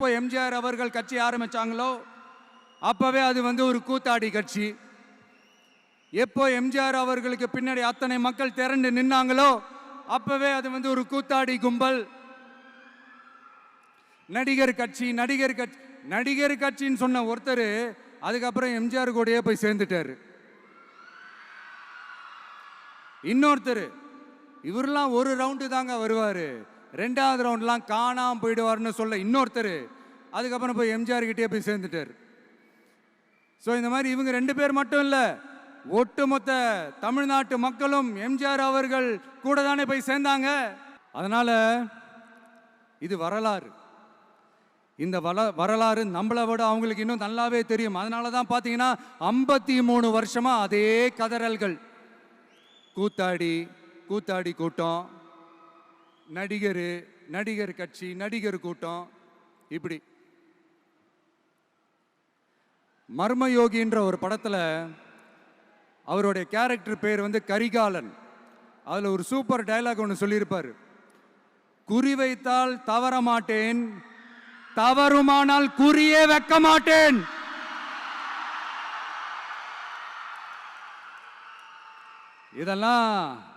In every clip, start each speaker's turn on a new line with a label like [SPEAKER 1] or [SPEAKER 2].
[SPEAKER 1] இப்போ எம்ஜிஆர் அவர்கள் கட்சி ஆரம்பித்தாங்களோ அப்போவே அது வந்து ஒரு கூத்தாடி கட்சி. எப்போ எம்ஜிஆர் அவர்களுக்கு பின்னாடி அத்தனை மக்கள் திரண்டு நின்னாங்களோ அப்பவே அது வந்து ஒரு கூத்தாடி கும்பல். நடிகர் கட்சி நடிகர் கட்சி நடிகர் கட்சின்னு சொன்ன ஒருத்தர் அதுக்கப்புறம் எம்ஜிஆர் கூடயே போய் சேர்ந்துட்டாரு. இன்னொருத்தர் இவரெல்லாம் ஒரு ரவுண்டு தாங்க வருவார். ரெண்டாவது ரவுண்ட்லாம் காணாமல் போயிடுவார்னு சொல்ல இன்னொருத்தர். அதுக்கப்புறம் போய் எம்ஜிஆர் கிட்டே போய் சேர்ந்துட்டார். ஸோ இந்த மாதிரி இவங்க ரெண்டு பேர் மட்டும் இல்லை ஒட்டுமொத்த தமிழ்நாட்டு மக்களும் எம்ஜிஆர் அவர்கள் கூட தானே போய் சேர்ந்தாங்க. அதனால் இது வரலாறு. இந்த வள வரலாறு நம்மளை விட அவங்களுக்கு இன்னும் நல்லாவே தெரியும். அதனால தான் பார்த்தீங்கன்னா ஐம்பத்தி மூணு வருஷமாக அதே கதறல்கள். கூத்தாடி கூத்தாடி கூட்டம். நடிகர் நடிகர் கட்சி நடிகர் கூட்டம் இப்படி. மர்மயோகின்ற ஒரு படத்தில் அவருடைய கேரக்டர் பேர் வந்து கரிகாலன். அதில் ஒரு சூப்பர் டைலாக் ஒன்று சொல்லியிருப்பார். குறிவைத்தால் தவற மாட்டேன் தவறுமானால் குறியே வைக்க மாட்டேன். இதெல்லாம்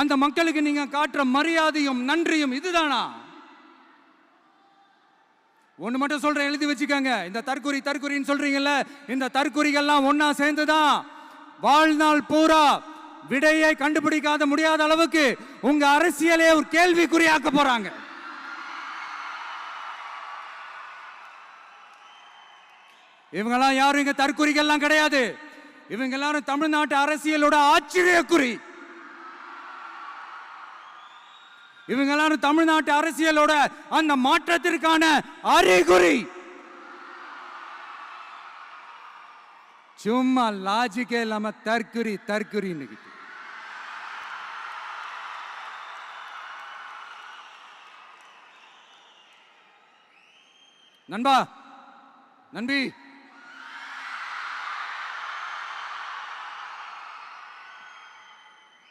[SPEAKER 1] அந்த மக்களுக்கு நீங்க காட்டுற மரியாதையும் நன்றியும் இதுதானா? ஒண்ணு மட்டும் சொல்றேன் எழுதி வச்சுக்கோங்க. இந்த தற்குறி தற்குறின்னு சொல்றீங்கல்ல இந்த தற்குறிகள்லாம் ஒன்னா சேர்ந்துதான் வாழ்நாள் பூரா விடையை கண்டுபிடிக்காத முடியாத அளவுக்கு உங்க அரசியலே ஒரு கேள்விக்குறியாக்க போறாங்க. இவங்கெல்லாம் யாரும் இங்க தற்குறிகள்லாம் கிடையாது. இவங்க எல்லாரும் தமிழ்நாட்டு அரசியலோட ஆச்சரியக்குறி. இவங்க எல்லாரும் தமிழ்நாட்டு அரசியலோட அந்த மாற்றத்திற்கான அறிகுறி. சும்மா லாஜிக்கே இல்லாம தற்குறி தற்குறின்னு நண்பா நன்றி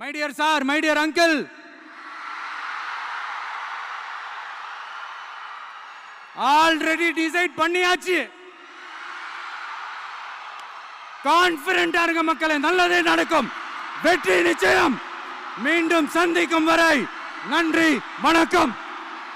[SPEAKER 1] My dear sir my dear uncle already decide பண்ணியாச்சு. கான்பிடண்டா இருக்க மக்களே நல்லதே நடக்கும். வெற்றி நிச்சயம். மீண்டும் சந்திக்கும் வரை நன்றி வணக்கம்.